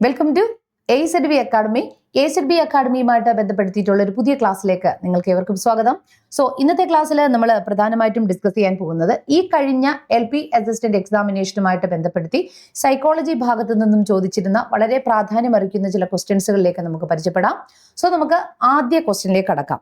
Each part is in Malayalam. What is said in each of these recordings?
Welcome to A Z B academy S Z B അക്കാഡമിയുമായിട്ട് ബന്ധപ്പെടുത്തിയിട്ടുള്ള ഒരു പുതിയ ക്ലാസ്സിലേക്ക് നിങ്ങൾക്ക് ഏവർക്കും സ്വാഗതം. സോ ഇന്നത്തെ ക്ലാസ്സിൽ നമ്മൾ പ്രധാനമായിട്ടും ഡിസ്കസ് ചെയ്യാൻ പോകുന്നത് ഈ കഴിഞ്ഞ എൽ പി അസിസ്റ്റന്റ് എക്സാമിനേഷനുമായിട്ട് ബന്ധപ്പെടുത്തി സൈക്കോളജി ഭാഗത്തു നിന്നും ചോദിച്ചിരുന്ന വളരെ പ്രാധാന്യം അറിയിക്കുന്ന ചില ക്വസ്റ്റ്യൻസുകളിലേക്ക് നമുക്ക് പരിചയപ്പെടാം. സോ നമുക്ക് ആദ്യ ക്വസ്റ്റ്യനിലേക്ക് കടക്കാം.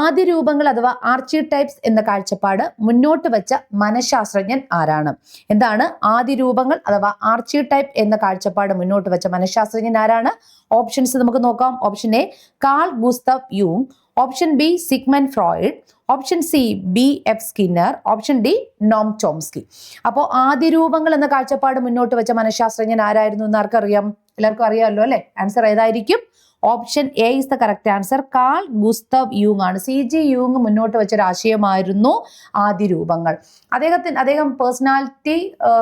ആദ്യ രൂപങ്ങൾ അഥവാ ആർച്ചി ടൈപ്സ് എന്ന കാഴ്ചപ്പാട് മുന്നോട്ട് വെച്ച മനഃശാസ്ത്രജ്ഞൻ ആരാണ്? എന്താണ്? ആദ്യ രൂപങ്ങൾ അഥവാ ആർച്ചി ടൈപ്പ് എന്ന കാഴ്ചപ്പാട് മുന്നോട്ട് വെച്ച മനഃശാസ്ത്രജ്ഞൻ ആരാണ്? ഓപ്ഷൻസ് നമുക്ക് നോക്കാം. Option A Carl Gustav യൂങ് option B Sigmund Freud option C B F Skinner option D Noam Chomsky അപ്പോൾ ആദ്യ രൂപങ്ങൾ എന്ന കാഴ്ചപ്പാട് മുന്നോട്ട് വെച്ച മനഃശാസ്ത്രജ്ഞൻ ആരായിരുന്നു എന്ന് ആർക്കറിയാം? എല്ലാവർക്കും അറിയാമല്ലോ അല്ലേ? ആൻസർ ഏതായിരിക്കും? Option A is the correct answer Carl Gustav യൂങ് ആണ്. സി ജി യൂങ് മുന്നോട്ട് വെച്ച ഒരു ആശയമായിരുന്നു ആദ്യ രൂപങ്ങൾ. അദ്ദേഹത്തിന് അദ്ദേഹം പേഴ്സണാലിറ്റി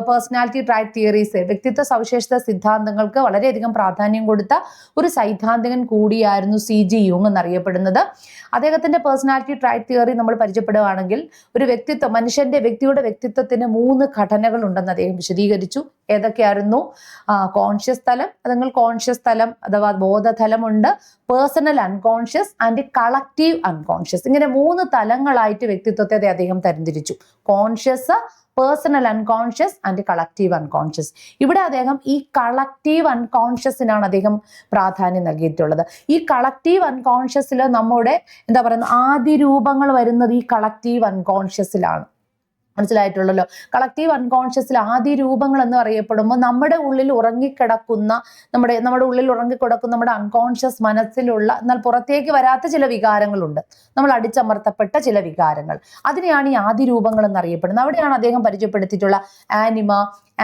പേഴ്സണാലിറ്റി ട്രൈറ്റ് തിയറീസ് വ്യക്തിത്വ സവിശേഷത സിദ്ധാന്തങ്ങൾക്ക് വളരെയധികം പ്രാധാന്യം കൊടുത്ത ഒരു സൈദ്ധാന്തികൻ കൂടിയായിരുന്നു സി ജി യൂങ് എന്നറിയപ്പെടുന്നത്. അദ്ദേഹത്തിന്റെ പേഴ്സണാലിറ്റി ട്രൈറ്റ് തിയറി നമ്മൾ പരിചയപ്പെടുകയാണെങ്കിൽ ഒരു വ്യക്തിത്വം മനുഷ്യന്റെ വ്യക്തിയുടെ വ്യക്തിത്വത്തിന് മൂന്ന് ഘടനകൾ ഉണ്ടെന്ന് അദ്ദേഹം വിശദീകരിച്ചു. ഏതൊക്കെയായിരുന്നു? കോൺഷ്യസ് തലം അതുങ്ങൾ കോൺഷ്യസ് തലം അഥവാ ബോധതലമുണ്ട്. Personal unconscious and collective unconscious ഇങ്ങനെ മൂന്ന് തലങ്ങളായിട്ട് വ്യക്തിത്വത്തെ അദ്ദേഹം തരംതിരിച്ചു. Conscious personal unconscious and collective unconscious ഇവിടെ അദ്ദേഹം ഈ കളക്റ്റീവ് അൺകോൺഷ്യസിനാണ് അദ്ദേഹം പ്രാധാന്യം നൽകിയിട്ടുള്ളത്. ഈ കളക്റ്റീവ് അൺകോൺഷ്യസിൽ നമ്മുടെ എന്താ പറയുക ആദ്യ രൂപങ്ങൾ വരുന്നത് ഈ കളക്റ്റീവ് അൺകോൺഷ്യസിലാണ് മനസ്സിലായിട്ടുള്ളല്ലോ. കളക്റ്റീവ് അൺകോൺഷ്യസിൽ ആദ്യ രൂപങ്ങൾ എന്ന് പറയപ്പെടുമ്പോൾ നമ്മുടെ ഉള്ളിൽ ഉറങ്ങിക്കിടക്കുന്ന നമ്മുടെ നമ്മുടെ ഉള്ളിൽ ഉറങ്ങിക്കിടക്കുന്ന നമ്മുടെ അൺകോൺഷ്യസ് മനസ്സിലുള്ള എന്നാൽ പുറത്തേക്ക് വരാത്ത ചില വികാരങ്ങളുണ്ട്. നമ്മൾ അടിച്ചമർത്തപ്പെട്ട ചില വികാരങ്ങൾ. അതിനെയാണ് ഈ ആദ്യ രൂപങ്ങൾ എന്നറിയപ്പെടുന്നത് അവിടെയാണ് അദ്ദേഹം പരിചയപ്പെടുത്തിയിട്ടുള്ള ആനിമ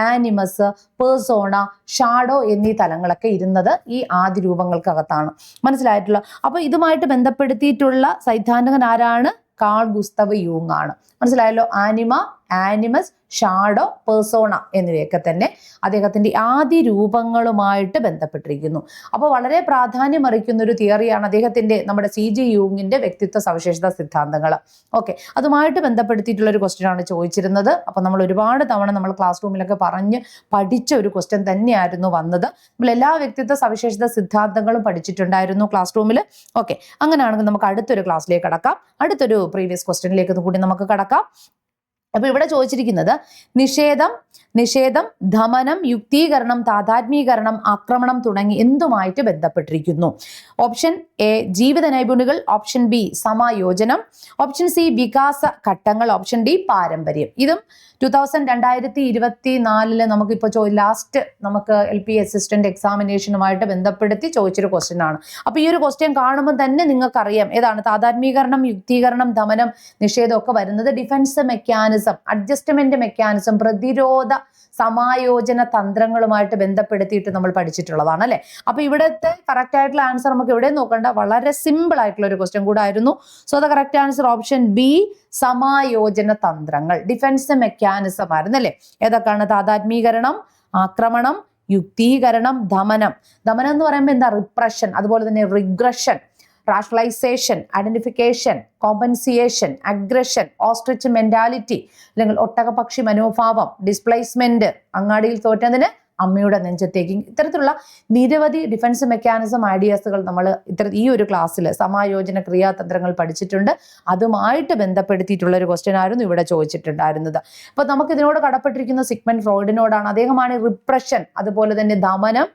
ആനിമസ് പേഴ്സോണ ഷാഡോ എന്നീ തലങ്ങളൊക്കെ ഇരുന്നത് ഈ ആദ്യ രൂപങ്ങൾക്കകത്താണ്. മനസ്സിലായിട്ടുള്ള? അപ്പൊ ഇതുമായിട്ട് ബന്ധപ്പെടുത്തിയിട്ടുള്ള സൈദ്ധാന്തികൻ ആരാണ്? കാൾ ഗുസ്തവ് യൂങ് ആണ് മനസ്സിലായല്ലോ? ആനിമ ആനിമസ് ഷാഡോ പേഴ്സോണ എന്നിവയൊക്കെ തന്നെ അദ്ദേഹത്തിന്റെ ആദ്യ രൂപങ്ങളുമായിട്ട് ബന്ധപ്പെട്ടിരിക്കുന്നു. അപ്പോൾ വളരെ പ്രാധാന്യം അറിയിക്കുന്ന ഒരു തിയറിയാണ് അദ്ദേഹത്തിന്റെ നമ്മുടെ സി ജി യൂങ്ങിന്റെ വ്യക്തിത്വ സവിശേഷത സിദ്ധാന്തങ്ങൾ. ഓക്കെ അതുമായിട്ട് ബന്ധപ്പെടുത്തിയിട്ടുള്ള ഒരു ക്വസ്റ്റ്യൻ ആണ് ചോദിച്ചിരുന്നത്. അപ്പോൾ നമ്മൾ ഒരുപാട് തവണ നമ്മൾ ക്ലാസ് റൂമിലൊക്കെ പറഞ്ഞ് പഠിച്ച ഒരു ക്വസ്റ്റ്യൻ തന്നെയായിരുന്നു വന്നത്. നമ്മൾ എല്ലാ വ്യക്തിത്വ സവിശേഷത സിദ്ധാന്തങ്ങളും പഠിച്ചിട്ടുണ്ടായിരുന്നു ക്ലാസ് റൂമിൽ ഓക്കെ അങ്ങനെയാണെങ്കിൽ നമുക്ക് അടുത്തൊരു ക്ലാസ്സിലേക്ക് കടക്കാം. അടുത്തൊരു പ്രീവിയസ് ക്വസ്റ്റ്യനിലേക്ക് കൂടി നമുക്ക് കടക്കാം. അപ്പൊ ഇവിടെ ചോദിച്ചിരിക്കുന്നത് നിഷേധം നിഷേധം ധമനം യുക്തീകരണം താതാത്മീകരണം ആക്രമണം തുടങ്ങി എന്തുമായിട്ട് ബന്ധപ്പെട്ടിരിക്കുന്നു? ഓപ്ഷൻ എ ജീവിത നൈപുണികൾ ഓപ്ഷൻ ബി സമായോജനം ഓപ്ഷൻ സി വികാസ ഘട്ടങ്ങൾ ഓപ്ഷൻ ഡി പാരമ്പര്യം. ഇതും ടു തൗസൻഡ് രണ്ടായിരത്തി ഇരുപത്തി നാലിൽ നമുക്കിപ്പോൾ ലാസ്റ്റ് നമുക്ക് എൽ പി അസിസ്റ്റന്റ് എക്സാമിനേഷനുമായിട്ട് ബന്ധപ്പെടുത്തി ചോദിച്ചൊരു ക്വസ്റ്റ്യൻ ആണ്. അപ്പോൾ ഈ ഒരു ക്വസ്റ്റ്യൻ കാണുമ്പോൾ തന്നെ നിങ്ങൾക്കറിയാം. ഏതാണ്? താതാത്മീകരണം യുക്തീകരണം ധമനം നിഷേധം ഒക്കെ വരുന്നത് ഡിഫൻസ് മെക്കാനിസം അഡ്ജസ്റ്റ്മെന്റ് മെക്കാനിസം പ്രതിരോധ സമായോജന തന്ത്രങ്ങളുമായിട്ട് ബന്ധപ്പെടുത്തിയിട്ട് നമ്മൾ പഠിച്ചിട്ടുള്ളതാണ് അല്ലെ? അപ്പൊ ഇവിടുത്തെ കറക്റ്റ് ആയിട്ടുള്ള ആൻസർ നമുക്ക് ഇവിടെ നോക്കേണ്ട. വളരെ സിമ്പിൾ ആയിട്ടുള്ള ഒരു ക്വസ്റ്റ്യൻ കൂടെ ആയിരുന്നു so the correct answer option B സമായോജന തന്ത്രങ്ങൾ. ഡിഫൻസ് മെക്കാനിസം ആയിരുന്നു അല്ലെ? ഏതൊക്കെയാണ്? താതാത്മീകരണം ആക്രമണം യുക്തീകരണം ദമനം. ദമനം എന്ന് പറയുമ്പോൾ എന്താ? റിപ്രഷൻ അതുപോലെ തന്നെ regression rationalisation identification compensation aggression ostrich mentality അല്ലെങ്കിൽ ഒട്ടകപക്ഷി മനോഭാവം ഡിസ്പ്ലേസ്മെന്റ് അങ്ങാടിയിൽ തോറ്റതിന് അമ്മയുടെ നെഞ്ചത്തേക്ക്. ഇത്തരത്തിലുള്ള നിരവധി ഡിഫൻസ് മെക്കാനിസം ഐഡിയാസുകൾ നമ്മൾ ഇത്തര ഈ ഒരു ക്ലാസ്സിൽ സമായോജന ക്രിയാതന്ത്രങ്ങൾ പഠിച്ചിട്ടുണ്ട്. അതുമായിട്ട് ബന്ധപ്പെടുത്തിയിട്ടുള്ള ഒരു ക്വസ്റ്റ്യൻ ആയിരുന്നു ഇവിടെ ചോദിച്ചിട്ടുണ്ടായിരുന്നത്. അപ്പൊ നമുക്ക് ഇതിനോട് കടപ്പെട്ടിരിക്കുന്ന സിഗ്മൻ ഫ്രോയിഡിനോടാണ് അദ്ദേഹമാണ് റിപ്രഷൻ അതുപോലെ തന്നെ ദമനം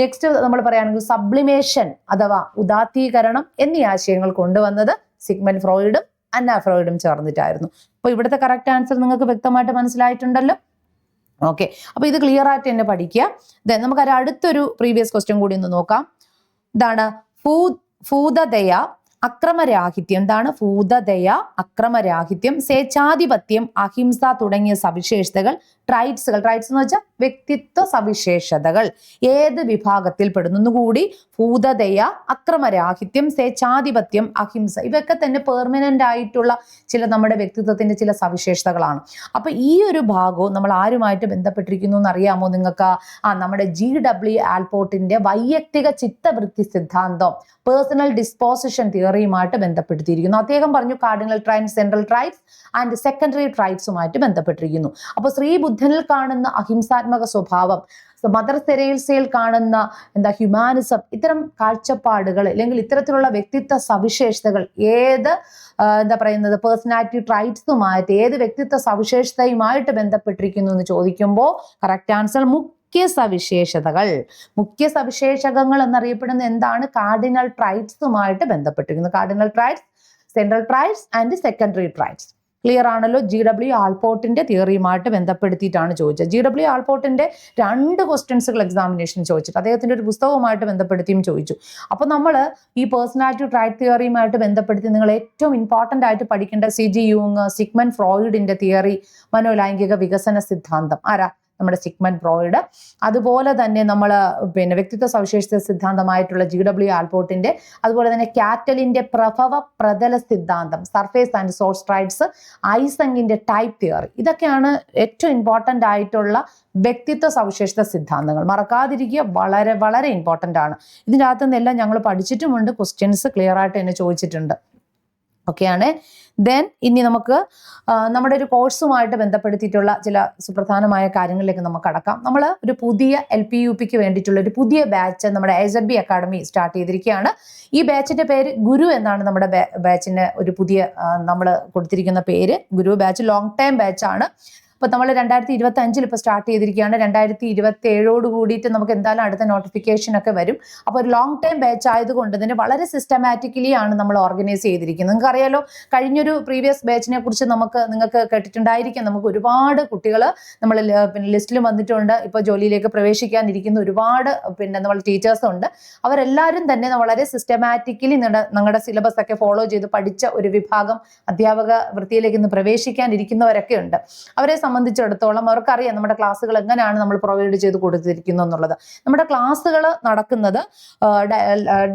നെക്സ്റ്റ് നമ്മൾ പറയുകയാണെങ്കിൽ സബ്ലിമേഷൻ അഥവാ ഉദാത്തീകരണം എന്നീ ആശയങ്ങൾ കൊണ്ടുവന്നത് സിഗ്മൻ ഫ്രോയിഡും അന്ന ഫ്രോയിഡും ചേർന്നിട്ടായിരുന്നു. അപ്പോൾ ഇവിടുത്തെ കറക്റ്റ് ആൻസർ നിങ്ങൾക്ക് വ്യക്തമായിട്ട് മനസ്സിലായിട്ടുണ്ടല്ലോ? ഓക്കെ അപ്പൊ ഇത് ക്ലിയർ ആയിട്ട് തന്നെ പഠിക്കുക. ദെൻ നമുക്ക് ഒരു അടുത്തൊരു പ്രീവിയസ് ക്വസ്റ്റ്യൻ കൂടി ഒന്ന് നോക്കാം. ഇതാണ് ഫൂ ഫൂതദയ അക്രമരാഹിത്യം. എന്താണ് ഭൂതദയ അക്രമരാഹിത്യം സ്വേച്ഛാധിപത്യം അഹിംസ തുടങ്ങിയ സവിശേഷതകൾ ട്രൈറ്റ്സുകൾ ട്രൈറ്റ്സ് എന്ന് വെച്ചാൽ വ്യക്തിത്വ സവിശേഷതകൾ. ഏത് വിഭാഗത്തിൽ പെടുന്നു? കൂടി ഭൂതതയ അക്രമരാഹിത്യം സ്വേച്ഛാധിപത്യം അഹിംസ. ഇവയൊക്കെ തന്നെ പെർമനന്റ് ആയിട്ടുള്ള ചില നമ്മുടെ വ്യക്തിത്വത്തിന്റെ ചില സവിശേഷതകളാണ്. അപ്പൊ ഈ ഒരു ഭാഗവും നമ്മൾ ആരുമായിട്ട് ബന്ധപ്പെട്ടിരിക്കുന്നു എന്ന് അറിയാമോ നിങ്ങൾക്ക്? ആ നമ്മുടെ ജി ഡബ്ല്യു ആൽപോർട്ടിന്റെ വൈയക്തിക ചിത്തവൃത്തി സിദ്ധാന്തം പേഴ്സണൽ ഡിസ്പോസിഷൻ തിയറിയുമായിട്ട് ബന്ധപ്പെടുത്തിയിരിക്കുന്നു. അദ്ദേഹം പറഞ്ഞു cardinal traits central traits and secondary ട്രൈബ്സുമായിട്ട് ബന്ധപ്പെട്ടിരിക്കുന്നു. അപ്പോൾ ശ്രീ ബുദ്ധ ബുദ്ധനിൽ കാണുന്ന അഹിംസാത്മക സ്വഭാവം മദർ തെരേസയിൽ കാണുന്ന എന്താ ഹ്യൂമാനിസം ഇത്തരം കാഴ്ചപ്പാടുകൾ അല്ലെങ്കിൽ ഇത്തരത്തിലുള്ള വ്യക്തിത്വ സവിശേഷതകൾ ഏത് എന്താ പറയുന്നത് പേഴ്സണാലിറ്റി ട്രൈറ്റ്സുമായിട്ട് ഏത് വ്യക്തിത്വ സവിശേഷതയുമായിട്ട് ബന്ധപ്പെട്ടിരിക്കുന്നു എന്ന് ചോദിക്കുമ്പോൾ കറക്റ്റ് ആൻസർ മുഖ്യ സവിശേഷതകൾ. മുഖ്യ സവിശേഷകങ്ങൾ എന്നറിയപ്പെടുന്ന എന്താണ്? കാർഡിനൽ ട്രൈറ്റ്സുമായിട്ട് ബന്ധപ്പെട്ടിരിക്കുന്നത് cardinal traits central traits and secondary traits clear ആണല്ലോ? ജി ഡബ്ല്യു ആൾപോർട്ടിന്റെ തിയറിയുമായിട്ട് ബന്ധപ്പെടുത്തിയിട്ടാണ് ചോദിച്ചത്. ജി ഡബ്ല്യു ആൾപോർട്ടിന്റെ രണ്ട് ക്വസ്റ്റ്യൻസുകൾ എക്സാമിനേഷൻ ചോദിച്ചിട്ട് അദ്ദേഹത്തിന്റെ ഒരു പുസ്തകവുമായിട്ട് ബന്ധപ്പെടുത്തിയും ചോദിച്ചു. അപ്പോൾ നമ്മൾ ഈ പേഴ്സണാലിറ്റി ട്രൈറ്റ് തിയറിയുമായിട്ട് ബന്ധപ്പെടുത്തി നിങ്ങൾ ഏറ്റവും ഇമ്പോർട്ടന്റ് ആയിട്ട് പഠിക്കേണ്ട സി ജി യൂങ് സിഗ്മൻ ഫ്രോയിഡിന്റെ തിയറി മനോലൈംഗിക വികസന സിദ്ധാന്തം. ആരാ? നമ്മുടെ സിഗ്മൻ ഫ്രോയിഡ്. അതുപോലെ തന്നെ നമ്മൾ പിന്നെ വ്യക്തിത്വ സവിശേഷത സിദ്ധാന്തമായിട്ടുള്ള ജി ഡബ്ല്യു ആൽപോർട്ടിന്റെ അതുപോലെ തന്നെ കാറ്റലിന്റെ പ്രഭവ പ്രതല സിദ്ധാന്തം സർഫേസ് ആൻഡ് സോഴ്സ് സ്ട്രൈഡ്സ് ഐസങ്ങിന്റെ ടൈപ്പ് തിയറി. ഇതൊക്കെയാണ് ഏറ്റവും ഇമ്പോർട്ടന്റ് ആയിട്ടുള്ള വ്യക്തിത്വ സവിശേഷത സിദ്ധാന്തങ്ങൾ. മറക്കാതിരിക്കുക വളരെ വളരെ ഇമ്പോർട്ടന്റ് ആണ്. ഇതിന്റെ അകത്തുനിന്നെല്ലാം ഞങ്ങൾ പഠിച്ചിട്ടുമുണ്ട്. ക്വസ്റ്റ്യൻസ് ക്ലിയർ ആയിട്ട് എന്നെ ചോദിച്ചിട്ടുണ്ട്. ഓക്കെയാണ് ദെൻ ഇനി നമുക്ക് നമ്മുടെ ഒരു കോഴ്സുമായിട്ട് ബന്ധപ്പെടുത്തിയിട്ടുള്ള ചില സുപ്രധാനമായ കാര്യങ്ങളിലേക്ക് നമുക്ക് അടക്കാം നമ്മൾ ഒരു പുതിയ എൽ പി യു പിക്ക് വേണ്ടിയിട്ടുള്ള ഒരു പുതിയ ബാച്ച് നമ്മുടെ എസ് എബി അക്കാഡമി സ്റ്റാർട്ട് ചെയ്തിരിക്കുകയാണ്. ഈ ബാച്ചിന്റെ പേര് ഗുരു എന്നാണ് നമ്മുടെ ബാച്ചിന് ഒരു പുതിയ നമ്മൾ കൊടുത്തിരിക്കുന്ന പേര്. ഗുരു ബാച്ച് ലോങ് ടൈം ബാച്ചാണ് അപ്പോൾ നമ്മൾ രണ്ടായിരത്തി ഇരുപത്തി അഞ്ചിൽ ഇപ്പോൾ സ്റ്റാർട്ട് ചെയ്തിരിക്കുകയാണ്. രണ്ടായിരത്തി ഇരുപത്തി ഏഴോട് കൂടിയിട്ട് നമുക്ക് എന്തായാലും അടുത്ത നോട്ടിഫിക്കേഷൻ ഒക്കെ വരും. അപ്പോൾ ഒരു ലോങ് ടൈം ബാച്ച് ആയതുകൊണ്ട് തന്നെ വളരെ സിസ്റ്റമാറ്റിക്കലി ആണ് നമ്മൾ ഓർഗനൈസ് ചെയ്തിരിക്കുന്നത്. നിങ്ങൾക്ക് അറിയാലോ കഴിഞ്ഞൊരു പ്രീവിയസ് ബാച്ചിനെ കുറിച്ച് നമുക്ക് നിങ്ങൾക്ക് കേട്ടിട്ടുണ്ടായിരിക്കാം. നമുക്ക് ഒരുപാട് കുട്ടികൾ നമ്മൾ പിന്നെ ലിസ്റ്റിൽ വന്നിട്ടുണ്ട്. ഇപ്പോൾ ജോലിയിലേക്ക് പ്രവേശിക്കാനിരിക്കുന്ന ഒരുപാട് പിന്നെ നമ്മൾ ടീച്ചേഴ്സ് ഉണ്ട്. അവരെല്ലാവരും തന്നെ വളരെ സിസ്റ്റമാറ്റിക്കലി നിങ്ങളുടെ സിലബസ് ഒക്കെ ഫോളോ ചെയ്ത് പഠിച്ച ഒരു വിഭാഗം അധ്യാപക വൃത്തിയിലേക്ക് ഇന്ന് പ്രവേശിക്കാനിരിക്കുന്നവരൊക്കെ ഉണ്ട്. അവരെ സംബന്ധിച്ചിടത്തോളം അവർക്കറിയാം നമ്മുടെ ക്ലാസ്സുകൾ എങ്ങനെയാണ് നമ്മൾ പ്രൊവൈഡ് ചെയ്ത് കൊടുത്തിരിക്കുന്നത് എന്നുള്ളത്. നമ്മുടെ ക്ലാസ്സുകൾ നടക്കുന്നത്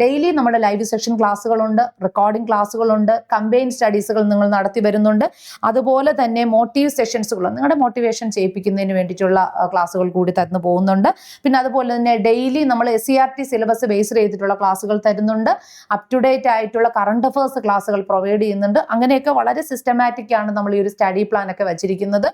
ഡെയിലി നമ്മുടെ ലൈവ് സെഷൻ ക്ലാസ്സുകളുണ്ട് റെക്കോർഡിംഗ് ക്ലാസ്സുകളുണ്ട് കമ്പൈൻ സ്റ്റഡീസുകൾ നിങ്ങൾ നടത്തി വരുന്നുണ്ട്. അതുപോലെ തന്നെ മോട്ടീവ് സെഷൻസുകൾ നിങ്ങളുടെ മോട്ടിവേഷൻ ചെയ്യിപ്പിക്കുന്നതിന് വേണ്ടിയിട്ടുള്ള ക്ലാസ്സുകൾ കൂടി തന്നു പോകുന്നുണ്ട്. പിന്നെ അതുപോലെ തന്നെ ഡെയിലി നമ്മൾ S C R T syllabus base ചെയ്തിട്ടുള്ള ക്ലാസ്സുകൾ തരുന്നുണ്ട്. അപ് ടു ഡേറ്റ് ആയിട്ടുള്ള കറണ്ട് അഫേഴ്സ് ക്ലാസ്സുകൾ പ്രൊവൈഡ് ചെയ്യുന്നുണ്ട്. അങ്ങനെയൊക്കെ വളരെ സിസ്റ്റമാറ്റിക് ആണ് നമ്മൾ ഈ ഒരു സ്റ്റഡി പ്ലാൻ ഒക്കെ വെച്ചിരിക്കുന്നത്.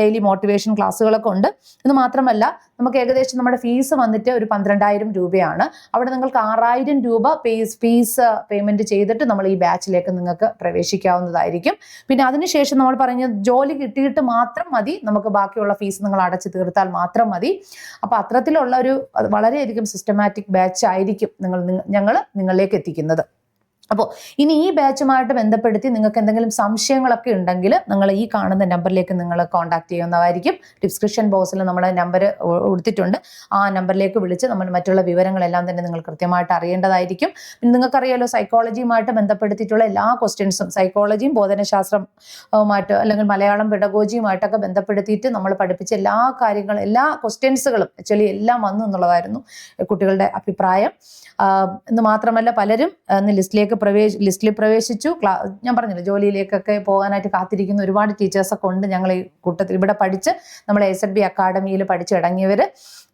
ഡെയിലി മോട്ടിവേഷൻ ക്ലാസ്സുകളൊക്കെ ഉണ്ട്. ഇത് മാത്രമല്ല നമുക്ക് ഏകദേശം നമ്മുടെ ഫീസ് വന്നിട്ട് ഒരു പന്ത്രണ്ടായിരം രൂപയാണ്. അവിടെ നിങ്ങൾക്ക് ആറായിരം രൂപ ഫീസ് ഫീസ് പേയ്മെന്റ് ചെയ്തിട്ട് നമ്മൾ ഈ ബാച്ചിലേക്ക് നിങ്ങൾക്ക് പ്രവേശിക്കാവുന്നതായിരിക്കും. പിന്നെ അതിനുശേഷം നമ്മൾ പറഞ്ഞ ജോലി കിട്ടിയിട്ട് മാത്രം മതി. നമുക്ക് ബാക്കിയുള്ള ഫീസ് നിങ്ങൾ അടച്ചു തീർത്താൽ മാത്രം മതി. അപ്പോൾ അത്തരത്തിലുള്ള ഒരു വളരെയധികം സിസ്റ്റമാറ്റിക് ബാച്ച് ആയിരിക്കും നിങ്ങൾ ഞങ്ങൾ നിങ്ങളിലേക്ക് എത്തിക്കുന്നത്. അപ്പോൾ ഇനി ഈ ബാച്ചുമായിട്ട് ബന്ധപ്പെടുത്തി നിങ്ങൾക്ക് എന്തെങ്കിലും സംശയങ്ങളൊക്കെ ഉണ്ടെങ്കിൽ നിങ്ങൾ ഈ കാണുന്ന നമ്പറിലേക്ക് നിങ്ങൾ കോൺടാക്ട് ചെയ്യുന്നതായിരിക്കും. ഡിസ്ക്രിപ്ഷൻ ബോക്സിൽ നമ്മൾ നമ്പർ കൊടുത്തിട്ടുണ്ട് ആ നമ്പറിലേക്ക് വിളിച്ച് നമ്മൾ മറ്റുള്ള വിവരങ്ങളെല്ലാം തന്നെ നിങ്ങൾ കൃത്യമായിട്ട് അറിയേണ്ടതായിരിക്കും. പിന്നെ നിങ്ങൾക്കറിയാലോ സൈക്കോളജിയുമായിട്ട് ബന്ധപ്പെടുത്തിയിട്ടുള്ള എല്ലാ ക്വസ്റ്റ്യൻസും സൈക്കോളജിയും ബോധനശാസ്ത്രവുമായിട്ട് അല്ലെങ്കിൽ മലയാളം പെഡഗോജിയുമായിട്ടൊക്കെ ബന്ധപ്പെടുത്തിയിട്ട് നമ്മൾ പഠിപ്പിച്ച എല്ലാ കാര്യങ്ങളും എല്ലാ ക്വസ്റ്റ്യൻസുകളും ആക്ച്വലി എല്ലാം വന്നു എന്നുള്ളതായിരുന്നു കുട്ടികളുടെ അഭിപ്രായം. എന്ന് മാത്രമല്ല പലരും ഇന്ന് ലിസ്റ്റിലേക്ക് പ്രവേശ ലിസ്റ്റിൽ പ്രവേശിച്ചു. ക്ലാ ഞാൻ പറഞ്ഞില്ല ജോലിയിലേക്കൊക്കെ പോകാനായിട്ട് കാത്തിരിക്കുന്ന ഒരുപാട് ടീച്ചേഴ്സൊക്കെ ഉണ്ട് ഞങ്ങൾ ഈ കൂട്ടത്തിൽ. ഇവിടെ പഠിച്ച് നമ്മൾ എസ് ബി അക്കാഡമിയിൽ പഠിച്ചിടങ്ങിയവർ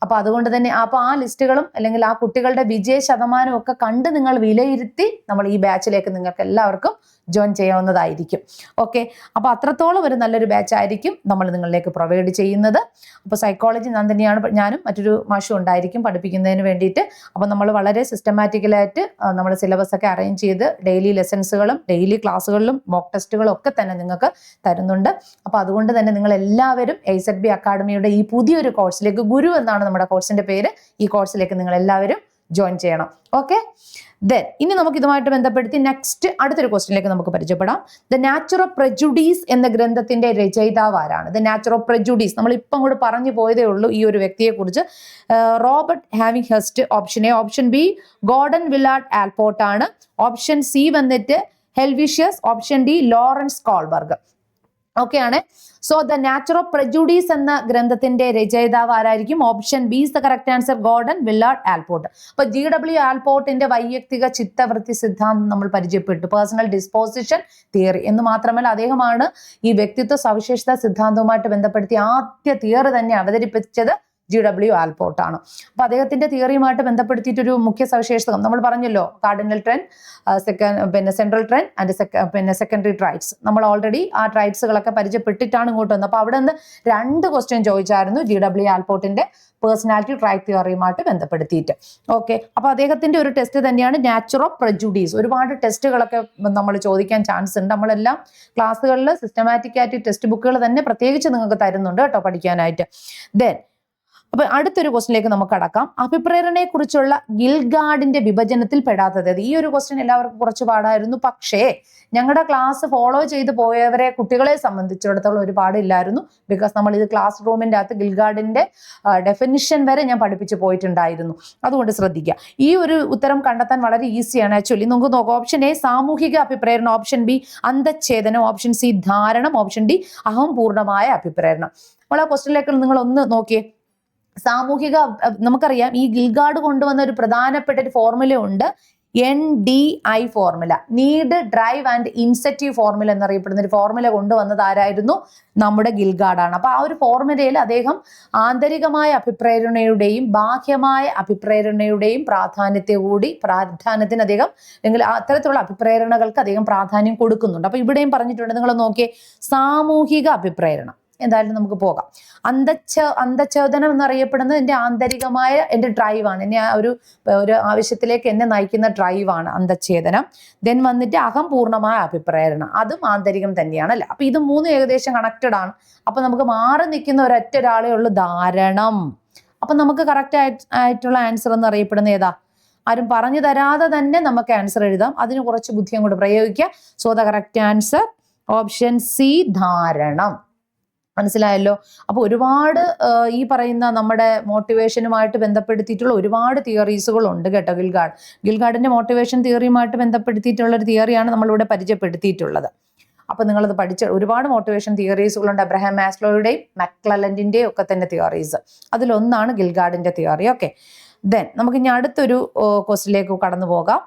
അപ്പോൾ അതുകൊണ്ട് തന്നെ അപ്പോൾ ആ ലിസ്റ്റുകളും അല്ലെങ്കിൽ ആ കുട്ടികളുടെ വിജയ ശതമാനവും ഒക്കെ കണ്ട് നിങ്ങൾ വിലയിരുത്തി നമ്മൾ ഈ ബാച്ചിലേക്ക് നിങ്ങൾക്ക് എല്ലാവർക്കും ജോയിൻ ചെയ്യാവുന്നതായിരിക്കും. ഓക്കെ അപ്പോൾ അത്രത്തോളം ഒരു നല്ലൊരു ബാച്ച് ആയിരിക്കും നമ്മൾ നിങ്ങളിലേക്ക് പ്രൊവൈഡ് ചെയ്യുന്നത്. അപ്പോൾ സൈക്കോളജി തന്നെയാണ് ഞാനും മറ്റൊരു മാഷും ഉണ്ടായിരിക്കും പഠിപ്പിക്കുന്നതിന് വേണ്ടിയിട്ട്. അപ്പോൾ നമ്മൾ വളരെ സിസ്റ്റമാറ്റിക്കലായിട്ട് നമ്മുടെ സിലബസ് ഒക്കെ അറേഞ്ച് ഡെയിലി ലെസൺസുകളും ഡെയിലി ക്ലാസ്സുകളിലും മോക്ക് ടെസ്റ്റുകളും ഒക്കെ തന്നെ നിങ്ങൾക്ക് തരുന്നുണ്ട്. അപ്പോൾ അതുകൊണ്ട് തന്നെ നിങ്ങൾ എല്ലാവരും എയ്സെഡ് ബി അക്കാഡമിയുടെ ഈ പുതിയൊരു കോഴ്സിലേക്ക് ഗുരു എന്നാണ് നമ്മുടെ കോഴ്സിന്റെ പേര്. ഈ കോഴ്സിലേക്ക് നിങ്ങൾ എല്ലാവരും ജോയിൻ ചെയ്യണം. ഓക്കെ ദെൻ ഇനി നമുക്ക് ഇതുമായിട്ട് ബന്ധപ്പെടുത്തി നെക്സ്റ്റ് അടുത്തൊരു ക്വസ്റ്റിനിലേക്ക് നമുക്ക് പരിചയപ്പെടാം. ദ നാച്ചുർ ഓഫ് പ്രജുഡീസ് എന്ന ഗ്രന്ഥത്തിന്റെ രചയിതാവ് ആരാണ്? ദ നാച്ചുർ ഓഫ് പ്രജുഡീസ് നമ്മൾ ഇപ്പം കൂടെ പറഞ്ഞു പോയതേ ഉള്ളൂ ഈ ഒരു വ്യക്തിയെക്കുറിച്ച്. Robert Havighurst option A option B Gordon Willard Allport ആണ്. ഓപ്ഷൻ സി വന്നിട്ട് Helvetius option D Lawrence Kohlberg okay ആണ് so the nature of prejudice എന്ന ഗ്രന്ഥത്തിന്റെ രചയിതാവ് ആരായിരിക്കും? Option B is the correct answer Gordon Willard Allport അപ്പൊ ജി ഡബ്ല്യു ആൽപോർട്ടിന്റെ വൈയക്തിക ചിത്തവൃത്തി സിദ്ധാന്തം നമ്മൾ പരിചയപ്പെട്ടു. പേഴ്സണൽ ഡിസ്പോസിഷൻ തിയറി എന്ന് മാത്രമല്ല അദ്ദേഹമാണ് ഈ വ്യക്തിത്വ സവിശേഷത സിദ്ധാന്തവുമായിട്ട് ബന്ധപ്പെടുത്തി ആദ്യ തിയറി തന്നെ അവതരിപ്പിച്ചത് ജി ഡബ്ല്യു ആൽപോർട്ടാണ്. ആണ് അപ്പൊ അദ്ദേഹത്തിന്റെ തിയറിയുമായിട്ട് ബന്ധപ്പെടുത്തിയിട്ടൊരു മുഖ്യ സവിശേഷത നമ്മൾ പറഞ്ഞല്ലോ കാർഡിനൽ ട്രെൻഡ് സെക്കൻഡ് പിന്നെ സെൻട്രൽ ട്രെൻഡ് ആൻഡ് പിന്നെ സെക്കൻഡറി ട്രൈറ്റ്സ് നമ്മൾ ഓൾറെഡി ആ ട്രൈറ്റ്സുകളൊക്കെ പരിചയപ്പെട്ടിട്ടാണ് ഇങ്ങോട്ട് വന്നത്. അപ്പൊ അവിടെ നിന്ന് രണ്ട് ക്വസ്റ്റ്യൻ ചോദിച്ചായിരുന്നു ജി ഡബ്ല്യു ആൽപോർട്ടിന്റെ പേഴ്സണാലിറ്റി ട്രൈറ്റ് തിയറിയുമായിട്ട് ബന്ധപ്പെടുത്തിയിട്ട്. ഓക്കെ അപ്പൊ അദ്ദേഹത്തിന്റെ ഒരു ടെസ്റ്റ് തന്നെയാണ് നാച്ചുറൽ പ്രജുഡീസ് ഒരുപാട് ടെസ്റ്റുകളൊക്കെ നമ്മൾ ചോദിക്കാൻ ചാൻസ് ഉണ്ട്. നമ്മളെല്ലാം ക്ലാസ്സുകളിൽ സിസ്റ്റമാറ്റിക് ആയിട്ട് ടെക്സ്റ്റ് ബുക്കുകൾ തന്നെ പ്രത്യേകിച്ച് നിങ്ങൾക്ക് തരുന്നുണ്ട് കേട്ടോ പഠിക്കാനായിട്ട്. ദെൻ അപ്പൊ അടുത്തൊരു ക്വസ്റ്റിനിലേക്ക് നമുക്ക് കടക്കാം. അഭിപ്രേരണയെ കുറിച്ചുള്ള ഗിൽഗാർഡിന്റെ വിഭജനത്തിൽ പെടാത്തത്. ഈ ഒരു ക്വസ്റ്റ്യൻ എല്ലാവർക്കും കുറച്ച് പാടായിരുന്നു. പക്ഷേ ഞങ്ങളുടെ ക്ലാസ് ഫോളോ ചെയ്ത് പോയവരെ കുട്ടികളെ സംബന്ധിച്ചിടത്തോളം ഒരുപാട് ഇല്ലായിരുന്നു. ബിക്കോസ് നമ്മൾ ഇത് ക്ലാസ് റൂമിന്റെ അകത്ത് ഗിൽഗാർഡിന്റെ ഡെഫിനിഷൻ വരെ ഞാൻ പഠിപ്പിച്ചു പോയിട്ടുണ്ടായിരുന്നു. അതുകൊണ്ട് ശ്രദ്ധിക്കുക ഈ ഒരു ഉത്തരം കണ്ടെത്താൻ വളരെ ഈസിയാണ് ആക്ച്വലി നമുക്ക് നോക്കാം. ഓപ്ഷൻ എ സാമൂഹിക അഭിപ്രേരണം. ഓപ്ഷൻ ബി അന്തച്ഛേദനം ഓപ്ഷൻ സി ധാരണം. ഓപ്ഷൻ ഡി അഹം പൂർണമായ അഭിപ്രേരണം. നമ്മൾ ആ ക്വസ്റ്റ്യനിലേക്ക് നിങ്ങൾ ഒന്ന് നോക്കിയേ. സാമൂഹിക നമുക്കറിയാം ഈ ഗിൽഗാർഡ് കൊണ്ടുവന്ന ഒരു പ്രധാനപ്പെട്ട ഒരു ഫോർമുല ഉണ്ട്. N D I formula need drive and incentive formula എന്നറിയപ്പെടുന്ന ഒരു ഫോർമുല കൊണ്ടുവന്നത് ആരായിരുന്നു? നമ്മുടെ ഗിൽഗാർഡാണ്. അപ്പൊ ആ ഒരു ഫോർമുലയിൽ അദ്ദേഹം ആന്തരികമായ അഭിപ്രേരണയുടെയും ബാഹ്യമായ അഭിപ്രേരണയുടെയും പ്രാധാന്യത്തെ കൂടി പ്രാധാന്യത്തിന് അദ്ദേഹം അല്ലെങ്കിൽ അത്തരത്തിലുള്ള അഭിപ്രേരണകൾക്ക് അദ്ദേഹം പ്രാധാന്യം കൊടുക്കുന്നുണ്ട്. അപ്പൊ ഇവിടെയും പറഞ്ഞിട്ടുണ്ട്. നിങ്ങൾ നോക്കിയേ സാമൂഹിക അഭിപ്രേരണം. എന്തായാലും നമുക്ക് പോകാം. അന്തച്ഛ അന്തച്ഛേദനം എന്നറിയപ്പെടുന്നത് എന്റെ ആന്തരികമായ എന്റെ ഡ്രൈവാണ് എന്നെ ആ ഒരു ഒരു ആവശ്യത്തിലേക്ക് എന്നെ നയിക്കുന്ന ഡ്രൈവാണ് അന്തച്ഛേദനം ദെൻ വന്നിട്ട് അഹം പൂർണമായ അഭിപ്രേരണ അതും ആന്തരികം തന്നെയാണ് അല്ലേ? അപ്പം ഇത് മൂന്നും ഏകദേശം കണക്റ്റഡ് ആണ്. അപ്പം നമുക്ക് മാറി നിൽക്കുന്ന ഒരൊറ്റ ഒരാളേ ഉള്ളൂ ധാരണം. അപ്പം നമുക്ക് കറക്റ്റ് ആയിട്ടുള്ള ആൻസർ എന്ന് അറിയപ്പെടുന്ന ഏതാ? ആരും പറഞ്ഞു തരാതെ തന്നെ നമുക്ക് ആൻസർ എഴുതാം. അതിന് കുറച്ച് ബുദ്ധിയും കൂടെ പ്രയോഗിക്കുക so the correct answer option C ധാരണം. മനസ്സിലായല്ലോ? അപ്പൊ ഒരുപാട് ഈ പറയുന്ന നമ്മുടെ മോട്ടിവേഷനുമായിട്ട് ബന്ധപ്പെടുത്തിയിട്ടുള്ള ഒരുപാട് തിയറീസുകൾ ഉണ്ട് കേട്ടോ ഗിൽഗാഡ്. ഗിൽഗാർഡിന്റെ മോട്ടിവേഷൻ തിയറിയുമായിട്ട് ബന്ധപ്പെടുത്തിയിട്ടുള്ള ഒരു തിയറിയാണ് നമ്മളിവിടെ പരിചയപ്പെടുത്തിയിട്ടുള്ളത്. അപ്പൊ നിങ്ങളത് പഠിച്ച ഒരുപാട് മോട്ടിവേഷൻ തിയറീസുകളുണ്ട്. അബ്രഹാം മാസ്ലോയുടെയും മക്ലലൻഡിന്റെയും ഒക്കെ തന്നെ തിയറീസ്. അതിലൊന്നാണ് ഗിൽഗാർഡിന്റെ തിയറി. ഓക്കെ. ദെൻ നമുക്ക് ഇനി അടുത്തൊരു ക്വസ്റ്റിലേക്ക് കടന്നു പോകാം.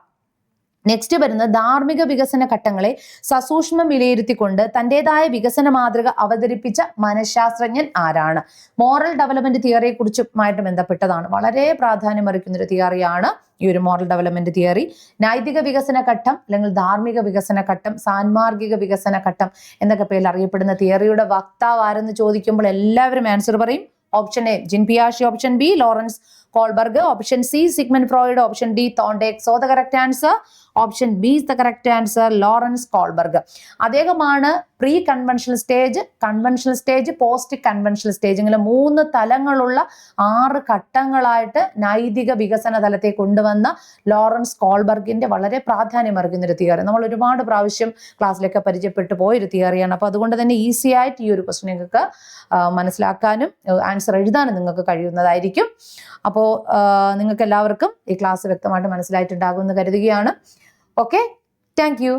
നെക്സ്റ്റ് വരുന്ന ധാർമ്മിക വികസന ഘട്ടങ്ങളെ സസൂക്ഷ്മം വിലയിരുത്തിക്കൊണ്ട് തന്റെതായ വികസന മാതൃക അവതരിപ്പിച്ച മനഃശാസ്ത്രജ്ഞൻ ആരാണ്? മോറൽ ഡെവലപ്മെന്റ് തിയറിയെ കുറിച്ചുമായിട്ട് ബന്ധപ്പെട്ടതാണ്. വളരെ പ്രാധാന്യമറിക്കുന്ന ഒരു തിയറിയാണ് ഈ ഒരു മോറൽ ഡെവലപ്മെന്റ് തിയറി നൈതിക വികസന ഘട്ടം അല്ലെങ്കിൽ ധാർമ്മിക വികസന ഘട്ടം സാൻമാർഗിക വികസന ഘട്ടം എന്നൊക്കെ പേരിൽ അറിയപ്പെടുന്ന തിയറിയുടെ വക്താവ് ആരെന്ന് ചോദിക്കുമ്പോൾ എല്ലാവരും ആൻസർ പറയും. Option A Jean പിയാഷി. Option B Lawrence Kohlberg. Option C Sigmund Freud. Option D Thorndike. So the correct answer option B is the correct answer Lawrence Kohlberg അദ്ദേഹമാണ് pre conventional stage conventional stage post conventional stage ഇങ്ങനെ മൂന്ന് തലങ്ങളുള്ള ആറ് ഘട്ടങ്ങളായിട്ട് നൈതിക വികസന തലത്തെ കൊണ്ടുവന്ന ലോറൻസ് കോൾബർഗിന്റെ വളരെ പ്രാധാന്യമർക്കുന്ന ഒരു തിയറി നമ്മൾ ഒരുപാട് പ്രാവശ്യം ക്ലാസ്സിലൊക്കെ പരിചയപ്പെട്ടു പോയൊരു തിയറിയാണ് അപ്പോൾ അതുകൊണ്ട് തന്നെ ഈസി ആയിട്ട് ഈ ഒരു ക്വസ്റ്റൻ നിങ്ങൾക്ക് മനസ്സിലാക്കാനും ആൻസർ എഴുതാനും നിങ്ങൾക്ക് കഴിയുന്നതായിരിക്കും. അപ്പോൾ നിങ്ങൾക്ക് എല്ലാവർക്കും ഈ ക്ലാസ് വ്യക്തമായിട്ട് മനസ്സിലായിട്ടുണ്ടാകുമെന്ന് കരുതുകയാണ്. Okay thank you